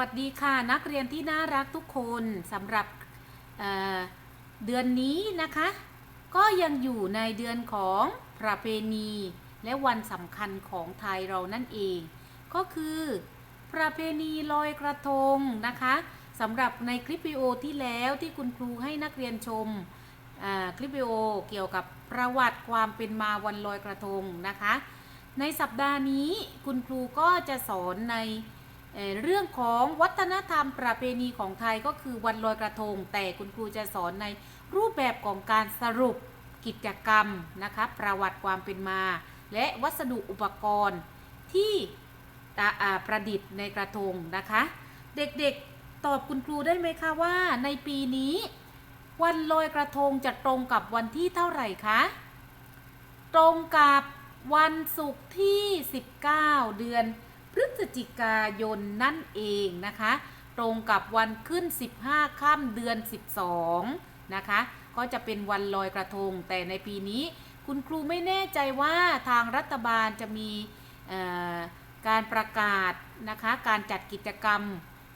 วัสดีค่ะนักเรียนที่น่ารักทุกคนสำหรับเเดือนนี้นะคะ ก็ยังอยู่ในเดือนของประเพณี และวันสำคัญของไทยเรานั่นเอง ก็คือ ประเพณีลอยกระทงนะคะสำหรับในคลิปวิดีโอที่แล้วที่คุณครูให้นักเรียนชมคลิปวิดีโอเกี่ยวกับประวัติความเป็นมาวันลอยกระทงนะคะ ในสัปดาห์นี้คุณครูก็จะสอนใน เรื่องของวัฒนธรรมประเพณีของไทยก็คือวันลอยกระทง แต่คุณครูจะสอนในรูปแบบของการสรุปกิจกรรมนะคะประวัติความเป็นมา และวัสดุอุปกรณ์ที่ประดิษฐ์ในกระทงนะคะ เด็กๆตอบคุณครูได้ไหมคะว่า ในปีนี้ วันลอยกระทงจะตรงกับวันที่เท่าไหร่คะตรงกับวันศุกร์ที่ 19 เดือน พฤศจิกายนนั่นเองนะคะ ตรงกับวันขึ้น 15ค่ำเดือน 12 นะคะ ก็จะเป็นวันลอยกระทง แต่ในปีนี้คุณครูไม่แน่ใจว่าทางรัฐบาลจะมีการประกาศนะคะ การจัดกิจกรรม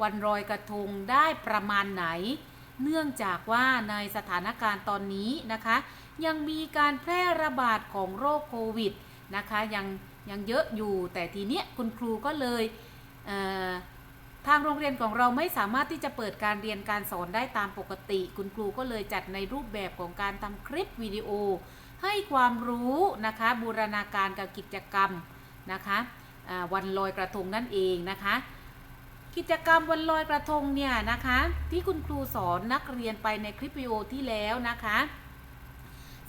วันลอยกระทงได้ประมาณไหน เนื่องจากว่าในสถานการณ์ตอนนี้นะคะ ยังมีการแพร่ระบาดของโรคโควิดนะคะ ยัง ยังเยอะอยู่ แต่ทีเนี้ยคุณครูก็เลยเทางโรงเรียนของเราไม่สามารถที่จะเปิดการเรียนการสอนได้ตามปกติ คุณครูก็เลยจัดในรูปแบบของการทำคลิปวิดีโอ ให้ความรู้นะคะบูรณาการกับกิจกรรมนะคะวันลอยกระทงนั่นเองนะคะ กิจกรรมวันลอยกระทงเนี่ยนะคะ ที่คุณครูสอนนักเรียนไปในคลิปวิดีโอที่แล้วนะคะ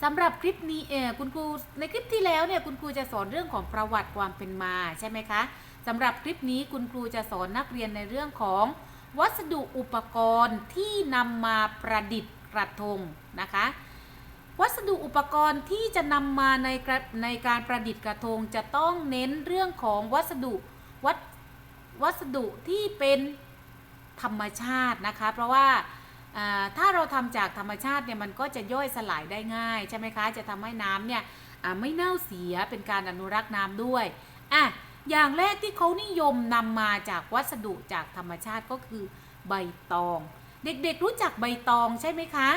สำหรับคลิปนี้เออคุณครูในคลิปที่แล้วเนี่ยคุณครูจะสอนเรื่องของประวัติความเป็นมาใช่ไหมคะสำหรับคลิปนี้คุณครูจะสอนนักเรียนในเรื่องของ วัสดุอุปกรณ์ที่นำมาประดิษฐ์กระทงนะคะ วัสดุอุปกรณ์ที่จะนำมาในกระในการประดิษฐ์กระทงจะต้องเน้นเรื่องของวัสดุวัสวัสดุที่เป็นธรรมชาตินะคะ เพราะว่า ถ้าเราทำจากธรรมชาติเนี่ยมันก็จะย่อยสลายได้ง่ายใช่ไหมคะ จะทำให้น้ำเนี่ยไม่เน่าเสียเป็นการอนุรักษ์น้ำด้วยอะอย่างแรกที่เขานิยมนำมาจากวัสดุจากธรรมชาติก็คือใบตอง เด็กๆรู้จักใบตองใช่ไหมคะ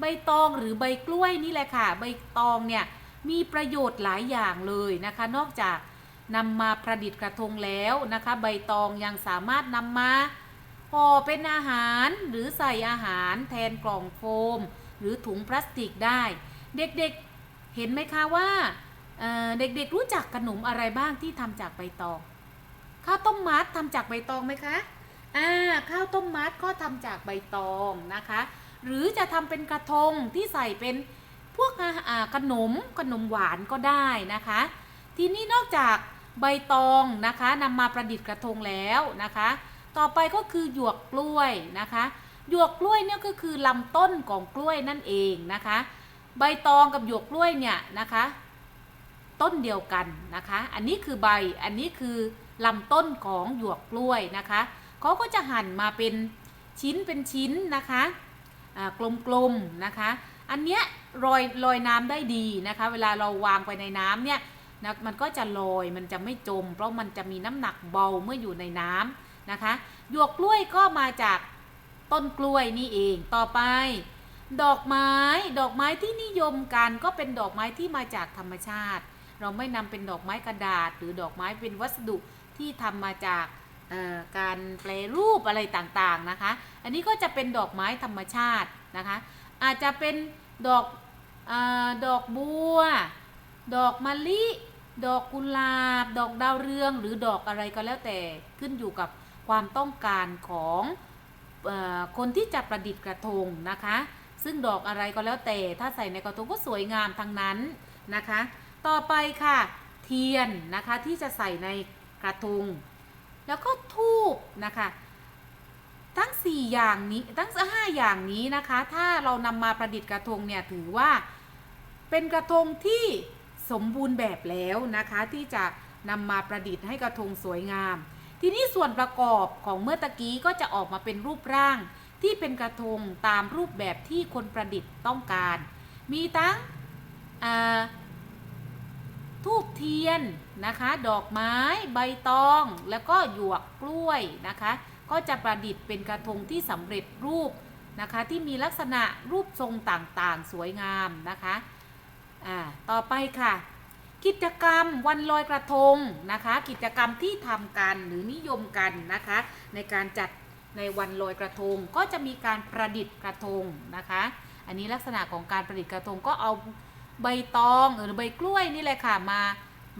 ใบตองหรือใบกล้วยนี่แหละค่ะ ใบตองเนี่ยมีประโยชน์หลายอย่างเลยนะคะ นอกจากนำมาประดิษฐ์กระทงแล้วนะคะ ใบตองยังสามารถนำมา ห่อเป็นอาหารหรือใส่อาหารแทนกล่องโฟม หรือถุงพลาสติกได้ เด็กๆเห็นไหมคะว่าเเด็กๆรู้จักขนมอะไรบ้างที่ทำจากใบตอง ข้าวต้มมัดทำจากใบตองไหมคะอ่าข้าวต้มมัดก็ทำจากใบตองนะคะ หรือจะทำเป็นกระทงที่ใส่เป็นพวกขนมขนมหวานก็ได้นะคะ ทีนี้นอกจากใบตองนะคะนำมาประดิษฐ์กระทงแล้วนะคะ ต่อไปก็คือหยวกกล้วยนะคะหยวกกล้วยเนี่ยก็คือลำต้นของกล้วยนั่นเองนะคะ ใบตองกับหยวกกล้วยเนี่ยนะคะ ต้นเดียวกันนะคะ อันนี้คือใบอันนี้คือลำต้นของหยวกกล้วยนะคะเขาก็จะหั่นมาเป็นชิ้นเป็นชิ้นนะคะกลมๆนะคะ อันเนี้ยลอยลอยน้ำได้ดีนะคะ เวลาเราวางไปในน้ำเนี่ยนะมันก็จะลอยมันจะไม่จม เพราะมันจะมีน้ำหนักเบาเมื่ออยู่ในน้ำ นะคะหยวกกล้วยก็มาจากต้นกล้วยนี่เองต่อไป ดอกไม้ดอกไม้ที่นิยมกันก็เป็นดอกไม้ที่มาจากธรรมชาติ เราไม่นำเป็นดอกไม้กระดาษ หรือดอกไม้เป็นวัสดุที่ทำมาจากการแปรรูปอะไรต่างๆนะคะ อันนี้ก็จะเป็นดอกไม้ธรรมชาตินะคะ อาจจะเป็นดอกอดอกบัว ดอกมะลิ ดอกกุหลาบ ดอกดาวเรือง หรือดอกอะไรก็แล้วแต่ขึ้นอยู่กับ ความต้องการของออคนที่จะประดิษฐ์กระทงนะคะ ซึ่งดอกอะไรก็แล้วแต่ถ้าใส่ในกระทงก็สวยงามทั้งนั้นนะคะ ต่อไปค่ะ เทียนนะคะที่จะใส่ในกระทง แล้วก็ทูบนะคะทั้ง 4 อย่างนี้ทั้ง 5 อย่างนี้นะคะ ถ้าเรานำมาประดิษฐ์กระทงเนี่ยถือว่าเป็นกระทงที่สมบูรณ์แบบแล้วนะคะ ที่จะนำมาประดิษฐ์ให้กระทงสวยงาม ทีนี้ส่วนประกอบของเมื่อตะกี้ก็จะออกมาเป็นรูปร่าง ที่เป็นกระทงตามรูปแบบที่คนประดิษฐ์ต้องการ มีทั้งทูบเทียนนะคะ ดอกไม้ใบตอง แล้วก็หยวกกล้วยนะคะ ก็จะประดิษฐ์เป็นกระทงที่สำเร็จรูปนะคะ ที่มีลักษณะรูปทรงต่างๆ สวยงามนะคะ อ่า ต่อไปค่ะ กิจกรรมวันลอยกระทงนะคะ กิจกรรมที่ทำกันหรือนิยมกันนะคะ ในการจัดในวันลอยกระทงก็จะมีการประดิษฐ์กระทงนะคะ อันนี้ลักษณะของการประดิษฐ์กระทงก็เอาใบตองหรือใบกล้วยนี่แหละค่ะมา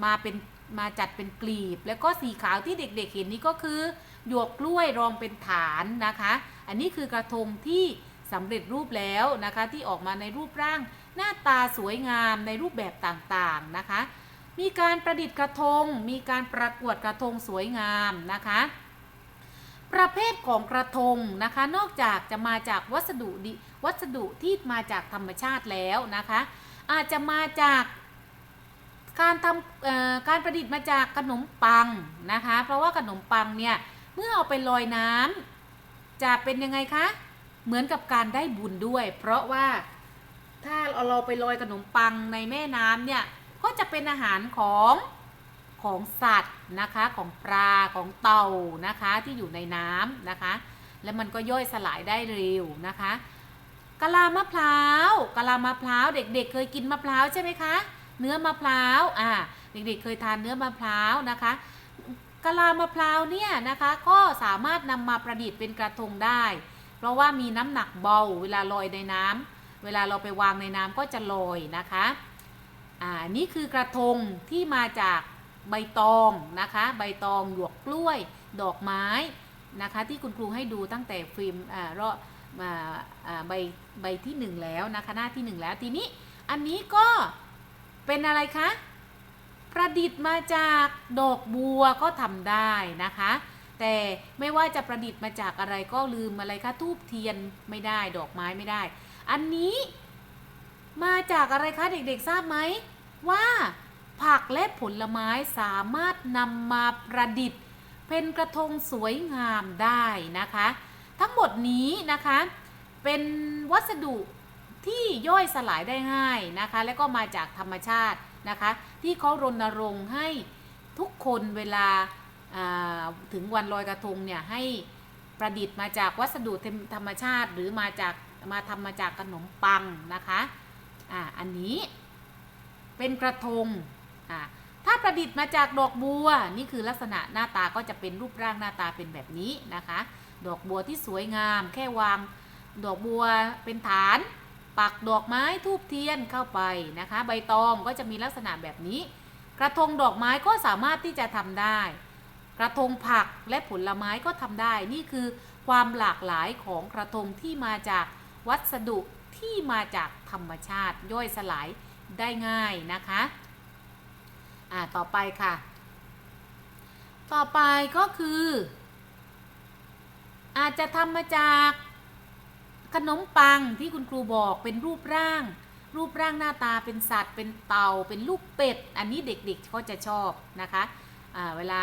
มาเป็นมาจัดเป็นกลีบ แล้วก็สีขาวที่เด็กๆเห็นนี่ก็คือหยวกกล้วยรองเป็นฐานนะคะ อันนี้คือกระทงที่สำเร็จรูปแล้วนะคะที่ออกมาในรูปร่าง หน้าตาสวยงามในรูปแบบต่างๆนะคะ มีการประดิษฐ์กระทง มีการประกวดกระทงสวยงามนะคะ ประเภทของกระทงนะคะ นอกจากจะมาจากวัสดุดิวัสดุที่มาจากธรรมชาติแล้วนะคะ อาจจะมาจากการทำการประดิษฐ์มาจากขนมปังนะคะ เพราะว่าขนมปังเนี่ยเมื่อเอาไปลอยน้ำจะเป็นยังไงคะ เหมือนกับการได้บุญด้วย เพราะว่า ถ้าเราไปลอยขนมปังในแม่น้ำเนี่ยก็จะเป็นอาหารของของสัตว์นะคะของปลาของเต่านะคะที่อยู่ในน้ำนะคะ แล้วมันก็ย่อยสลายได้เร็วนะคะกะลามะพร้าวกะลามะพร้าวเด็กๆเคยกินมะพร้าวใช่ไหมคะ เนื้อมะพร้าวอ่าเด็กๆเคยทานเนื้อมะพร้าวนะคะกะลามะพร้าวเนี่ยนะคะก็สามารถนำมาประดิษฐ์เป็นกระทงได้ เพราะว่ามีน้ำหนักเบาเวลาลอยในน้ำ เวลาเราไปวางในน้ำก็จะลอยนะคะอ่านี่คือกระทงที่มาจากใบตองนะคะ ใบตองหยวกกล้วย ดอกไม้นะคะ ที่คุณครูให้ดูตั้งแต่ฟิล์มอ่ารอมาอ่าใบใบที่หนึ่งแล้วนะคะหน้าที่หนึ่งแล้วทีนี้อันนี้ก็เป็นอะไรคะประดิษฐ์มาจากดอกบัวก็ทำได้นะคะ แต่ไม่ว่าจะประดิษฐ์มาจากอะไรก็ลืมอะไรคะทูบเทียนไม่ได้ดอกไม้ไม่ได้ อันนี้ มาจากอะไรคะเด็กๆทราบไหมว่า ผักและผลไม้สามารถนำมาประดิษฐ์ เป็นกระทงสวยงามได้นะคะ ทั้งหมดนี้นะคะ เป็นวัสดุที่ย่อยสลายได้ง่ายนะคะ และก็มาจากธรรมชาตินะคะ ที่เขารณรงค์ให้ทุกคนเวลาาถึงวันลอยกระทงเนี่ยให้ประดิษฐ์มาจากวัสดุธรรมชาติหรือมาจาก มาทำมาจากขนมปังนะคะอ่าอันนี้เป็นกระทงอ่าถ้าประดิษฐ์มาจากดอกบัวนี่คือลักษณะหน้าตาก็จะเป็นรูปร่างหน้าตาเป็นแบบนี้นะคะ ดอกบัวที่สวยงาม แค่วางดอกบัวเป็นฐานปักดอกไม้ทูบเทียนเข้าไปนะคะ ใบตองก็จะมีลักษณะแบบนี้ กระทงดอกไม้ก็สามารถที่จะทำได้ กระทงผักและผลไม้ก็ทำได้ นี่คือความหลากหลายของกระทงที่มาจาก วัสดุที่มาจากธรรมชาติย่อยสลายได้ง่ายนะคะอ่าต่อไปค่ะ ต่อไปก็คือ อาจจะทำมาจากขนมปังที่คุณครูบอกเป็นรูปร่าง รูปร่างหน้าตาเป็นสัตว์ เป็นเต่าเป็นลูกเป็ด อันนี้เด็กๆก็จะชอบนะคะเวลา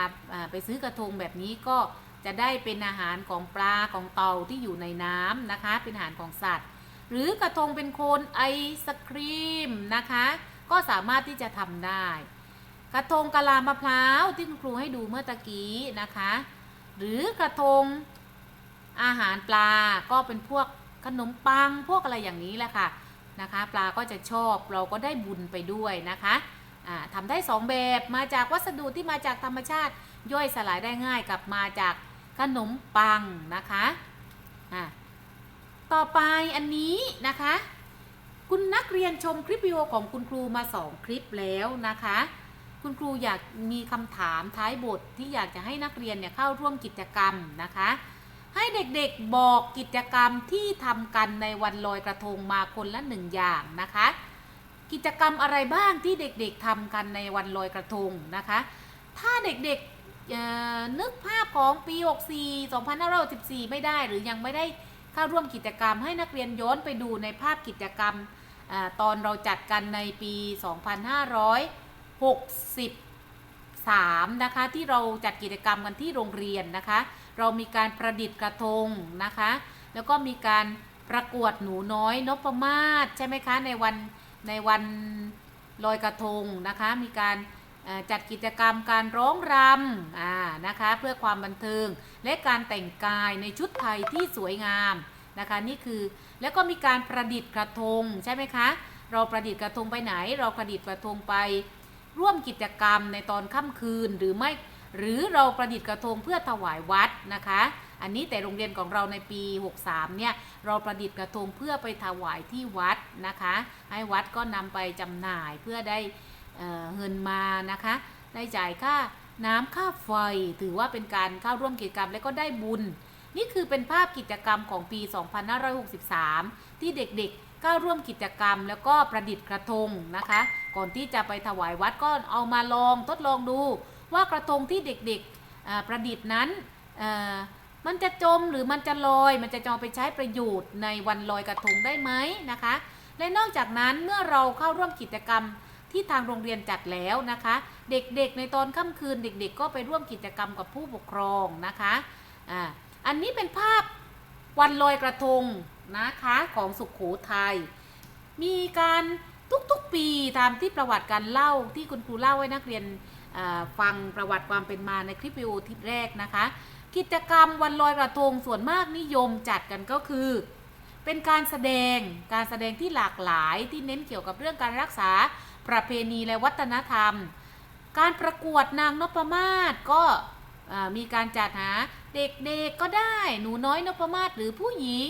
ไปซื้อกระทงแบบนี้ก็ จะได้เป็นอาหารของปลาของเต่าที่อยู่ในน้ำนะคะ เป็นอาหารของสัตว์ หรือกระทงเป็นโคนไอศครีมนะคะ ก็สามารถที่จะทำได้ กระทงกะลามะพร้าวที่คุณครูให้ดูเมื่อตะกี้นะคะ หรือกระทงอาหารปลาก็เป็นพวกขนมปังพวกอะไรอย่างนี้แหละค่ะนะคะ ปลาก็จะชอบเราก็ได้บุญไปด้วยนะคะทำได้สองแบบมาจากวัสดุที่มาจากธรรมชาติย่อยสลายได้ง่ายกับมาจาก ขนมปังนะคะอ่าต่อไปอันนี้นะคะ คุณนักเรียนชมคลิปวิดีโอของคุณครูมาสองคลิปแล้วนะคะ คุณครูอยากมีคำถามท้ายบทที่อยากจะให้นักเรียนเนี่ยเข้าร่วมกิจกรรมนะคะ ให้เด็กๆบอกกิจกรรมที่ทำกันในวันลอยกระทงมาคนละหนึ่งอย่างนะคะ กิจกรรมอะไรบ้างที่เด็กๆทำกันในวันลอยกระทงนะคะ ถ้าเด็กๆ นึกภาพของปี 64 2514 ไม่ได้หรือยังไม่ได้เข้าร่วมกิจกรรมให้นักเรียนย้อนไปดูในภาพกิจกรรมอตอนเราจัดกันในปี 2563 นะคะ ที่เราจัดกิจกรรมกันที่โรงเรียนนะคะ เรามีการประดิษฐ์กระทงนะคะ แล้วก็มีการประกวดหนูน้อยนพมาศใช่ไหมคะในวันในวันลอยกระทงนะคะ มีการ จัดกิจกรรมการร้องรำนะคะเพื่อความบันเทิง และการแต่งกายในชุดไทยที่สวยงามนะคะนี่คือแล้วก็มีการประดิษฐ์กระทงใช่ไหมคะ เราประดิษฐ์กระทงไปไหน เราประดิษฐ์กระทงไป ร่วมกิจกรรมในตอนค่ำคืนหรือไม่หรือเราประดิษฐ์กระทงเพื่อถวายวัดนะคะ อันนี้แต่โรงเรียนของเราในปี 63 เนี่ยเราประดิษฐ์กระทงเพื่อไปถวายที่วัดนะคะ ให้วัดก็นำไปจำหน่ายเพื่อได้ เอ่อเงินมานะคะ ได้จ่ายค่าน้ำค่าไฟ ถือว่าเป็นการเข้าร่วมกิจกรรมและก็ได้บุญ นี่คือเป็นภาพกิจกรรมของปี 2563 ที่เด็กๆเข้าร่วมกิจกรรมแล้วก็ประดิษฐ์กระทงนะคะ ก่อนที่จะไปถวายวัดก็เอามาลองทดลองดู ว่ากระทงที่เด็กๆประดิษฐ์นั้นมันจะจมหรือมันจะลอย มันจะจองไปใช้ประโยชน์ในวันลอยกระทงได้ไหมนะคะ และนอกจากนั้นเมื่อเราเข้าร่วมกิจกรรม ที่ทางโรงเรียนจัดแล้วนะคะ เด็กๆในตอนค่ำคืนเด็กๆ ก็ไปร่วมกิจกรรมกับผู้ปกครองนะคะอ่าอันนี้เป็นภาพวันลอยกระทงนะคะของสุขโขทัยมีการทุกๆปีตามที่ประวัติการเล่าที่คุณครูเล่าให้นักเรียนฟังประวัติความเป็นมาในคลิปวิดีโอที่แรกนะคะ กิจกรรมวันลอยกระทงส่วนมากนิยมจัดกันก็คือ เป็นการแสดงการแสดงที่หลากหลายที่เน้นเกี่ยวกับเรื่องการรักษา ประเพณีและวัฒนธรรม การประกวดนางนพมาศก็มีการจัดหาเด็กๆก็ได้หนูน้อยนพมาศหรือผู้หญิง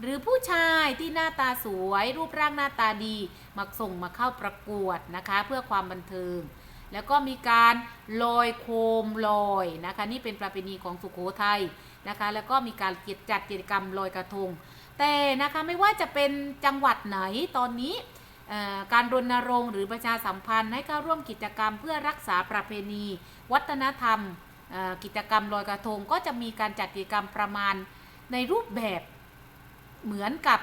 หรือผู้ชายที่หน้าตาสวย รูปร่างหน้าตาดีมาส่งมาเข้าประกวดนะคะ เพื่อความบันเทิง แล้วก็มีการลอยโคมลอยนะคะ นี่เป็นประเพณีของสุโขทัยนะคะ แล้วก็มีการจัดกิจกรรมลอยกระทง แต่นะคะไม่ว่าจะเป็นจังหวัดไหนตอนนี้ การรณรงค์หรือประชาสัมพันธ์ให้เข้าร่วมกิจกรรมเพื่อรักษาประเพณี วัฒนธรรมกิจกรรมลอยกระทงก็จะมีการจัดกิจกรรมประมาณในรูปแบบเหมือนกับ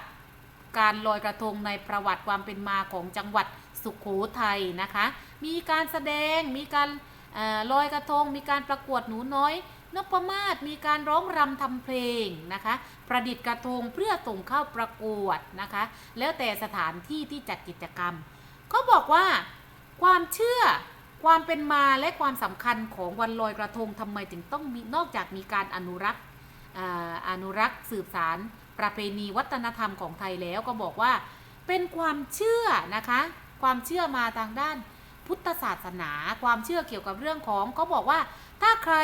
การลอยกระทงในประวัติความเป็นมาของจังหวัดสุขโขทัยนะคะ มีการแสดง มีการอลอยกระทง มีการประกวดหนูน้อย นพมาศมีการร้องรำทำเพลงนะคะ ประดิษฐ์กระทงเพื่อส่งเข้าประกวดนะคะ แล้วแต่สถานที่ที่จัดกิจกรรมเขาบอกว่าความเชื่อความเป็นมาและความสำคัญของวันลอยกระทงทำไมถึงต้องมีนอกจากมีการอนุรักษ์อนุรักษ์สืบสารประเพณีวัฒนธรรมของไทยแล้วก็บอกว่า เป็นความเชื่อนะคะ ความเชื่อมาทางด้านพุทธศาสนา ความเชื่อเกี่ยวกับเรื่องของเขาบอกว่าถ้าใคร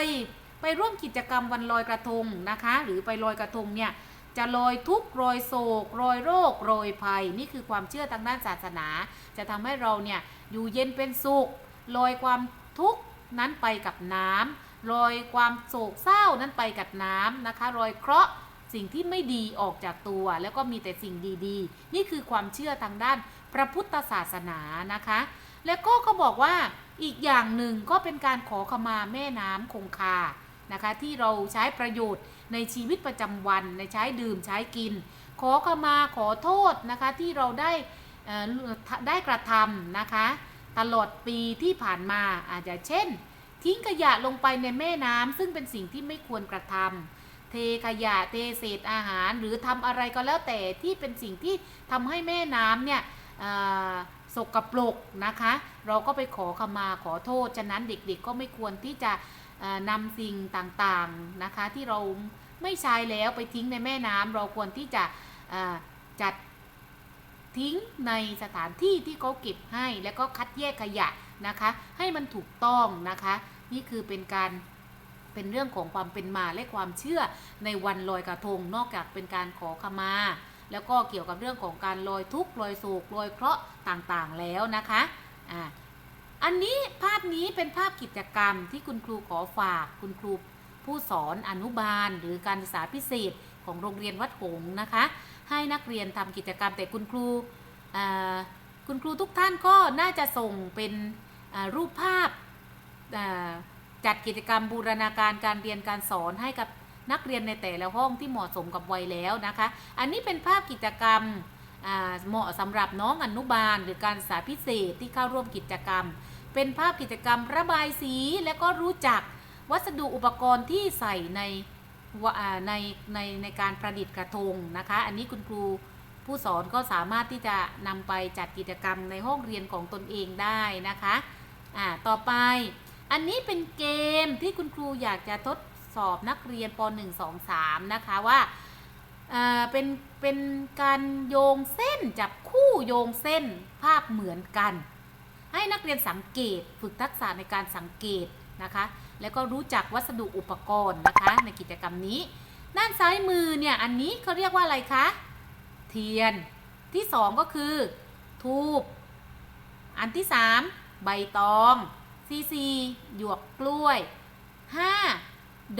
ไปร่วมกิจกรรมวันลอยกระทงนะคะ หรือไปลอยกระทงเนี่ยจะลอยทุกข์ลอยโศกลอยโรคลอยภัย นี่คือความเชื่อทางด้านศาสนา จะทำให้เราเนี่ยอยู่เย็นเป็นสุขลอยความทุกข์นั้นไปกับน้ำรอยความโศกเศร้านั้นไปกับน้ำนะคะรอยเคราะห์สิ่งที่ไม่ดีออกจากตัว แล้วก็มีแต่สิ่งดีๆ นี่คือความเชื่อทางด้านพระพุทธศาสนานะคะ แล้วก็ก็บอกว่าอีกอย่างหนึ่งก็เป็นการขอขมาแม่น้ำคงคา นะคะ ที่เราใช้ประโยชน์ในชีวิตประจำวัน ในใช้ดื่มใช้กิน ขอขมาขอโทษนะคะที่เราได้ได้กระทำนะคะ ตลอดปีที่ผ่านมาอาจจะเช่น ทิ้งขยะลงไปในแม่น้ำซึ่งเป็นสิ่งที่ไม่ควรกระทำเทขยะเทเศษอาหาร หรือทำอะไรก็แล้วแต่ที่เป็นสิ่งที่ทำให้แม่น้ำเนี่ยสกปรกนะคะ เราก็ไปขอขมาขอโทษ ฉะนั้นเด็กๆก็ไม่ควรที่จะ นำสิ่งต่างๆนะคะที่เราไม่ใช้แล้วไปทิ้งในแม่น้ำเราควรที่จะจัดทิ้งในสถานที่ที่เขาเก็บให้ แล้วก็คัดแยกขยะนะคะ ให้มันถูกต้องนะคะ นี่คือเป็นการเป็นเรื่องของความเป็นมาและความเชื่อในวันลอยกระทง นอกจากเป็นการขอขมา แล้วก็เกี่ยวกับเรื่องของการลอยทุกข์ลอยโศกลอยเคราะห์ต่างๆแล้วนะคะอ่า อันนี้ภาพนี้เป็นภาพกิจกรรมที่คุณครูขอฝาก คุณครูผู้สอนอนุบาล หรือการศึกษาพิเศษของโรงเรียนวัดหงนะคะ ให้นักเรียนทำกิจกรรมแต่คุณครูคุณครูทุกท่านก็น่าจะส่งเป็นรูปภาพจัดกิจกรรมบูรณาการการเรียนการสอนให้กับนักเรียนในแต่ละห้องที่เหมาะสมกับวัยแล้วนะคะ อันนี้เป็นภาพกิจกรรมเหมาะสำหรับน้องอนุบาล หรือการศึกษาพิเศษที่เข้าร่วมกิจกรรม เป็นภาพกิจกรรมระบายสีและก็รู้จักวัสดุอุปกรณ์ที่ใส่ในในในในการประดิษฐ์กระทงนะคะ อันนี้คุณครูผู้สอนก็สามารถที่จะนำไปจัดกิจกรรมในห้องเรียนของตนเองได้นะคะอ่าต่อไป อันนี้เป็นเกมที่คุณครูอยากจะทดสอบนักเรียนป .1 2 3 นะคะว่าอ่าเป็นเป็นการโยงเส้นจับคู่โยงเส้นภาพเหมือนกัน ให้นักเรียนสังเกตฝึกทักษะในการสังเกตนะคะ แล้วก็รู้จักวัสดุอุปกรณ์นะคะ ในกิจกรรมนี้ ด้านซ้ายมือเนี่ยอันนี้เขาเรียกว่าอะไรคะเทียนที่สองก็คือทูบอันที่สามใบตองซีซีหยวกกล้วยห้า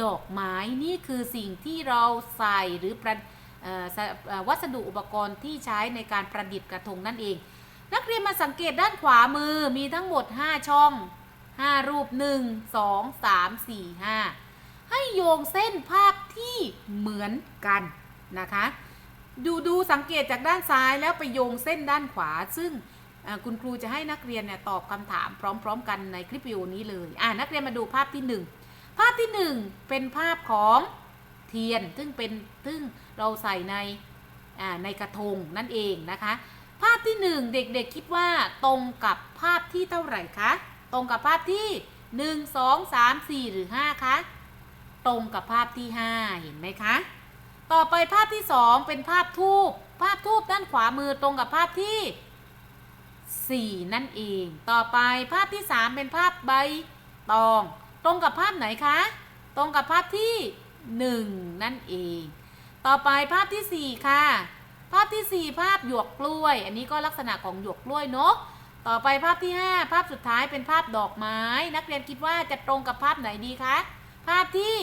ดอกไม้นี่คือสิ่งที่เราใส่หรือประเอ่อสะเอ่อวัสดุอุปกรณ์ที่ใช้ในการประดิษฐ์กระทงนั่นเอง นักเรียนมาสังเกตด้านขวามือมีทั้งหมด 5 ช่อง 5 รูป 1 2 3 4 5 ให้โยงเส้นภาพที่เหมือนกันนะคะ ดูดูสังเกตจากด้านซ้ายแล้วไปโยงเส้นด้านขวา ซึ่งคุณครูจะให้นักเรียนเนี่ยตอบคำถามพร้อม ๆ กันในคลิปวิดีโอนี้เลยอ่านักเรียนมาดูภาพที่ 1 ภาพที่ 1 เป็นภาพของเทียนซึ่งเป็นซึ่งเราใส่ในในกระทงนั่นเองนะคะ ภาพที่ 1 เด็กๆคิดว่าตรงกับภาพที่เท่าไหร่คะ ตรงกับภาพที่ 1 2 3 4 หรือ 5 คะ ตรงกับภาพที่ 5 เห็นไหมคะ ต่อไปภาพที่ 2 เป็นภาพทูบภาพทูบด้านขวามือตรงกับภาพที่ 4 นั่นเอง ต่อไปภาพที่ 3 เป็นภาพใบตอง ตรงกับภาพไหนคะ ตรงกับภาพที่ 1 นั่นเอง ต่อไปภาพทีสี่4 ค่ะ ภาพทีสี่ 4 ภาพหยวกกล้วย อันนี้ก็ลักษณะของหยวกกล้วยเนาะต่อไปภาพที่ 5 ภาพสุดท้ายเป็นภาพดอกไม้ นักเรียนคิดว่าจะตรงกับภาพไหนดีคะ ภาพที่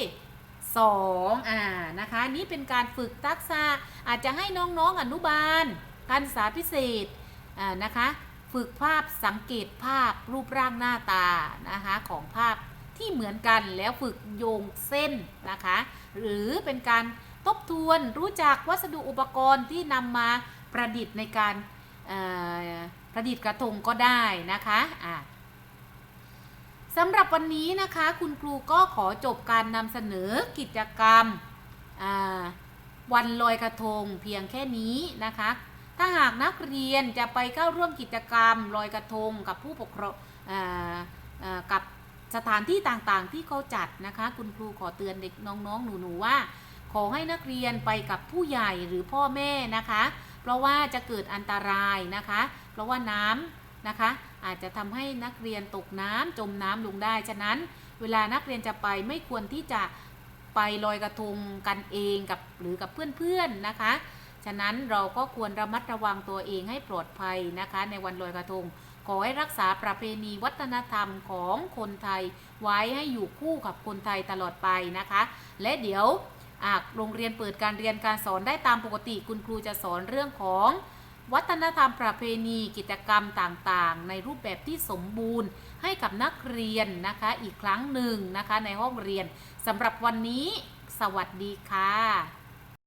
2อ่านะคะ นี่เป็นการฝึกทักษะอาจจะให้น้องๆอนุบาลการศึกษาพิเศษอ่านะคะ ฝึกภาพสังเกตภาพรูปร่างหน้าตานะคะของภาพที่เหมือนกันแล้วฝึกโยงเส้นนะคะ หรือเป็นการ ทบทวนรู้จักวัสดุอุปกรณ์ที่นำมาประดิษฐ์ในการประดิษฐ์กระทงก็ได้นะคะะสำหรับวันนี้นะคะคุณครูก็ขอจบการนำเสนอกิจกรรมวันลอยกระทงเพียงแค่นี้นะคะ ถ้าหากนักเรียนจะไปเข้าร่วมกิจกรรมลอยกระทงกับผู้ปกครองกับสถานที่ต่างๆที่เขาจัดนะคะ คุณครูขอเตือนเด็กน้องๆ หนูๆว่า ขอให้นักเรียนไปกับผู้ใหญ่หรือพ่อแม่นะคะ เพราะว่าจะเกิดอันตรายนะคะ เพราะว่าน้ำนะคะ อาจจะทำให้นักเรียนตกน้ำจมน้ำลงได้ ฉะนั้น เวลานักเรียนจะไปไม่ควรที่จะไปลอยกระทงกันเองกับหรือกับเพื่อนๆนะคะ ฉะนั้นเราก็ควรระมัดระวังตัวเองให้ปลอดภัยนะคะ ในวันลอยกระทงขอให้รักษาประเพณีวัฒนธรรมของคนไทย ไว้ให้อยู่คู่กับคนไทยตลอดไปนะคะ และเดี๋ยว โรงเรียนเปิดการเรียนการสอนได้ตามปกติ คุณครูจะสอนเรื่องของวัฒนธรรมประเพณีกิจกรรมต่างๆ ในรูปแบบที่สมบูรณ์ให้กับนักเรียนนะคะอีกครั้งหนึ่งนะคะในห้องเรียนสำหรับวันนี้ สวัสดีค่ะ